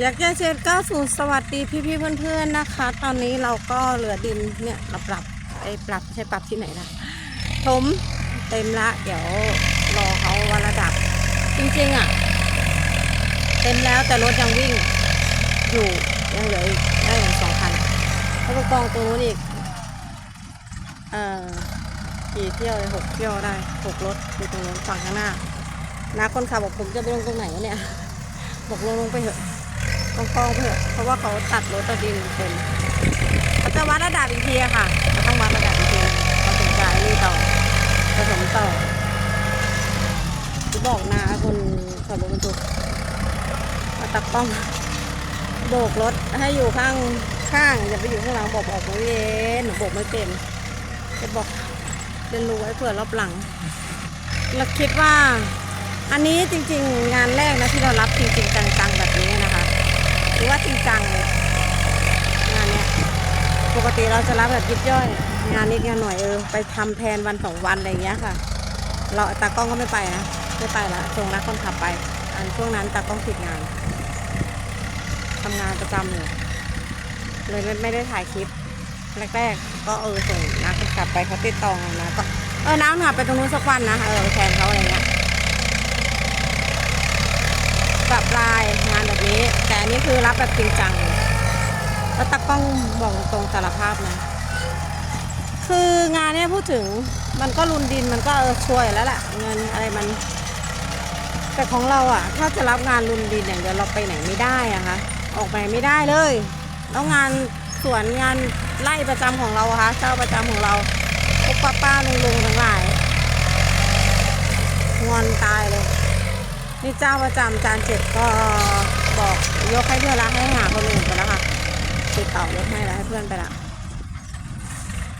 อยากจะเชิญก้าวสู่สวัสดีพี่ๆเพื่อนๆนะคะ ตอนนี้เราก็เหลือดินเนี่ยเราปรับไอปรับใช่ปรับที่ไหนนะผมเต็มละเดี๋ยวรอเขาวันระดับ จริงๆอะ เต็มแล้วแต่รถยังวิ่งอยู่ยังเหลืออีกได้อย่างสองคันแล้วก็กองตรงนู้นอีกเอ่อกี่เที่ยวหกเที่ยวได้หกรถอยู่ตรงนู้นฝั่งข้างหน้านะคนขับบอกผมจะไปลงตรงไหนเนี่ยบอกลงลงไปเถอะ กองกองๆไปเถอเพราะว่าเขาตัดรถตะดินเต็มเขาจะวัดระดับอีกทีค่ะเขาต้องวัดระดับอีกทีเขาถึงจะนี่ต่อผสมต่อที่บอกนะคนขับรถบรรทุกมาตักป้องโบกรถให้อยู่ข้างข้างอย่าไปอยู่ข้างหลังบอกออกม่เย็นหนูโบกไม่เป็นจะบอกเรียนรู้ไว้เผื่อรอบหลังเราคิดว่า อันนี้จริง ๆ งานแรกนะที่เรารับจริง ๆ จังๆแบบนี้นะคะือว่าจริงจังเลยงานเนี้ยปกติเราจะรับแบบยิบย่อย งานนิดงานหน่อยเออไปทำแทนวันสองวันอะไรอย่างเงี้ยค่ะ เราตากล้องก็ไม่ไปนะไม่ไปละส่งนักคนขับไป อันช่วงนั้นตากล้องติดงานทำงานประจำอยู่เลยไม่ได้ถ่ายคลิปแรกๆ ก็เออส่งนักคนขับไปเขาติดต่องานนะก็เออน้ำขับไปตรงนู้นสักวันนะเออแทนเขาอะไรเงี้ยปรับลายงานแบ นี้ แต่อันนี้คือรับแบบจริงจังแล้วตากล้องบอกตรงสารภาพนะ คืองานเนี้ยพูดถึงมันก็รุนดินมันก็เออช่วยแล้วแหละเงินอะไรมัน แต่ของเราอะถ้าจะรับงานรุนดินอย่างเดียวเราไปไหนไม่ได้อะคะออกไปไม่ได้เลย แล้วงานสวนงานไร่ประจำของเราะคะเจ้าประจำของเราพวกป้าป้าลุงลุงทั้งหลายงอนตายเลย นี่เจ้าประจำจานเจ็ดก็ บอกยกให้เพื่อนละให้หาคนอื่นไปแล้วค่ะติดต่อยกให้แล้วให้เพื่อนไปละ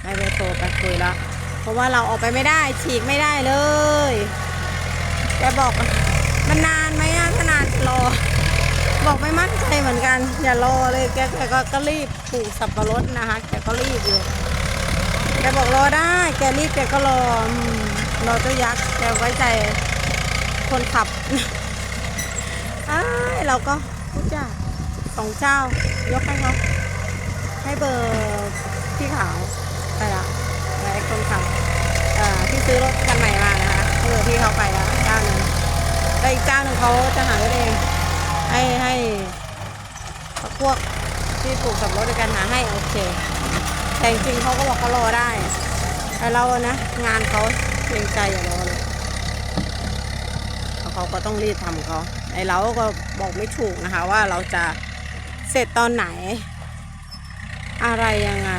ให้ไปโทรไปคุยแล้วเพราะว่าเราออกไปไม่ได้ฉีกไม่ได้เลยแกบอกมันนานไหมอะถ้านานรอ บอกไม่มั่นใจเหมือนกัน อย่ารอเลยแกแกก็ก็รีบปลูกสับปะรดนะคะแกก็รีบอยู่แกบอกรอได้ แกรีบแกก็รอรอเจ้ายักษ์แกไว้ใจคนขับอ้าเราก็ พูดจ้าสองเจ้ายกให้เขาให้เบอร์พี่ขาวไปละไว้คนขับที่ซื้อรถคันใหม่มานะคะเบอร์พี่เขาไปแล้วเจ้าหนึ่งแต่อีกเจ้าหนึ่งเขาจะหารถเองให้ให้พวกที่ปลูกสับรถด้วยกันหาให้โอเค แต่จริงเขาก็บอกเขารอได้แต่เรานะงานเขาเกรงใจอย่ารอเลยเขาก็ต้องรีบทำเขา ไอเราก็บอกไม่ถูกนะคะว่าเราจะเสร็จตอนไหน อะไรยังไง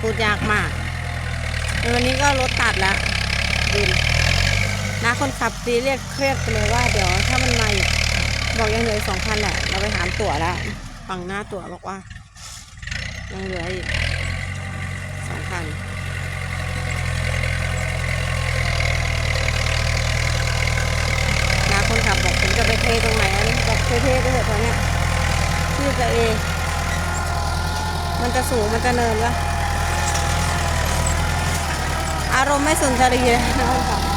พูดยากมากวันนี้ก็รถตัดแล้วดินนะคนขับซีเรียสเครียดไปเลยว่าเดี๋ยวถ้ามันมาอีกบอกยังเหลือสองคันแหละเราไปหามตั๋วแล้วฟังหน้าตั๋วบอกว่ายังเหลืออีกสองคัน นะคนขับบอกผมจะไปเทตรงไหนอันนี้บอก เทเทไปเถอะตอนเนี้ยที่จะเอ มันจะสูงมันจะเนินวะอารมณ์ไม่สุนทรีเลยนะคะ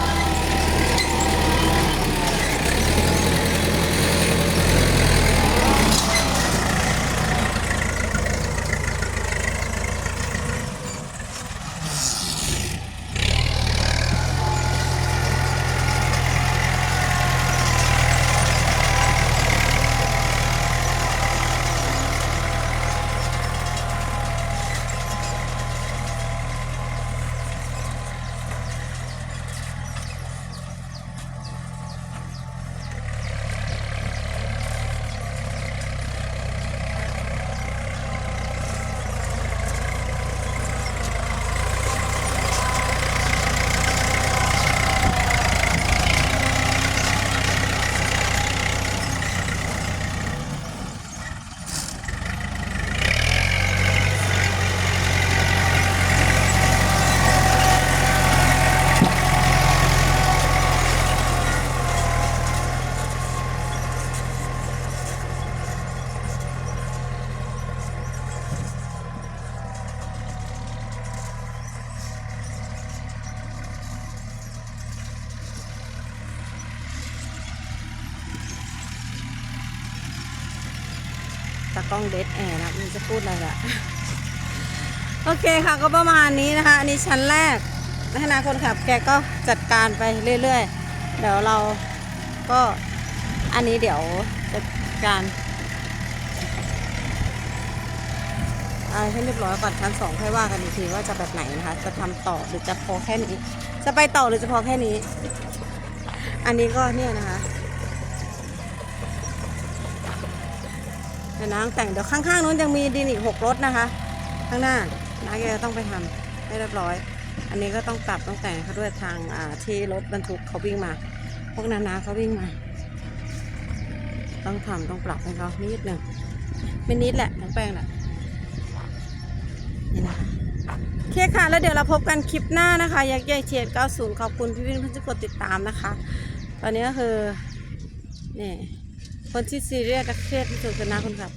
ขับตากล้องเดทแอร์นะมันจะพูดอะไรละโอเคค่ะก็ประมาณนี้นะคะ อันนี้ชั้นแรกในอนาคนขับแกก็จัดการไปเรื่อยๆ เดี๋ยวเราก็อันนี้เดี๋ยวจัดการอะไรให้เรียบร้อยก่อนชั้นสองค่อยว่ากันอีกทีว่าจะแบบไหนนะคะ จะทำต่อหรือจะพอแค่นี้ จะไปต่อหรือจะพอแค่นี้ อันนี้ก็เนี่ยนะคะ ดี๋ยวนะแต่งเดี๋ยวข้างๆนู้นยังมีดินอีกหกรถนะคะ ข้างหน้าน้าแกก็ต้องไปทำให้เรียบร้อย อันนี้ก็ต้องปรับต้องแต่งเขาด้วยทางที่รถบรรทุกเขาวิ่งมา พวกนานาเขาวิ่งมา ต้องทำต้องปรับให้เขานิดหนึ่งไม่นิดแหละทั้งแป้งแหละนี่นะคะโอเคค่ะ แล้วเดี๋ยวเราพบกันคลิปหน้านะคะ ยักษ์ใหญ่เฉียด 90 ขอบคุณพี่วินเพื่อนที่กดติดตามนะคะ ตอนนี้ก็คือนี่ คนที่ซีเรียสและเครียดที่สุดคือน้าคนขับ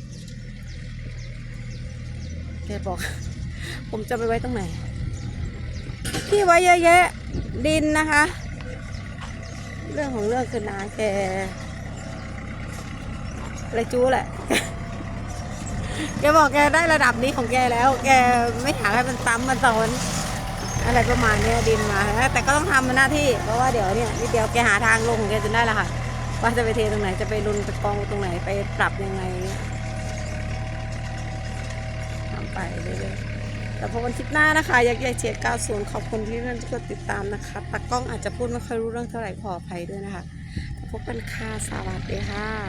แกบอก ผมจะไปไว้ตรงไหน ที่ไว้เยอะแยะดินนะคะ เรื่องของเรื่องคือนาแกอะไรจู้แหละ แกบอกแกได้ระดับนี้ของแกแล้ว แกไม่อยากให้มันซ้ำมันซ้อนอะไรประมาณนี้ดินมา แต่ก็ต้องทำหน้าที่ เพราะว่าเดี๋ยวเนี่ยนิดเดียวแกหาทางลงของแกจนได้และค่ะ ว่าจะไปเทตรงไหนจะไปรุนไปกองตรงไหนไปปรับยังไงทำไปเรื่อยๆแต่พอกันคลิปหน้านะคะยักษ์ใหญ่เฉียด90ขอบคุณที่เพื่อนที่กดติดตามนะคะตากล้องอาจจะพูดไม่ค่อยรู้เรื่องเท่าไหร่ขออภัยด้วยนะคะพบกันค่ะสวัสดีค่ะ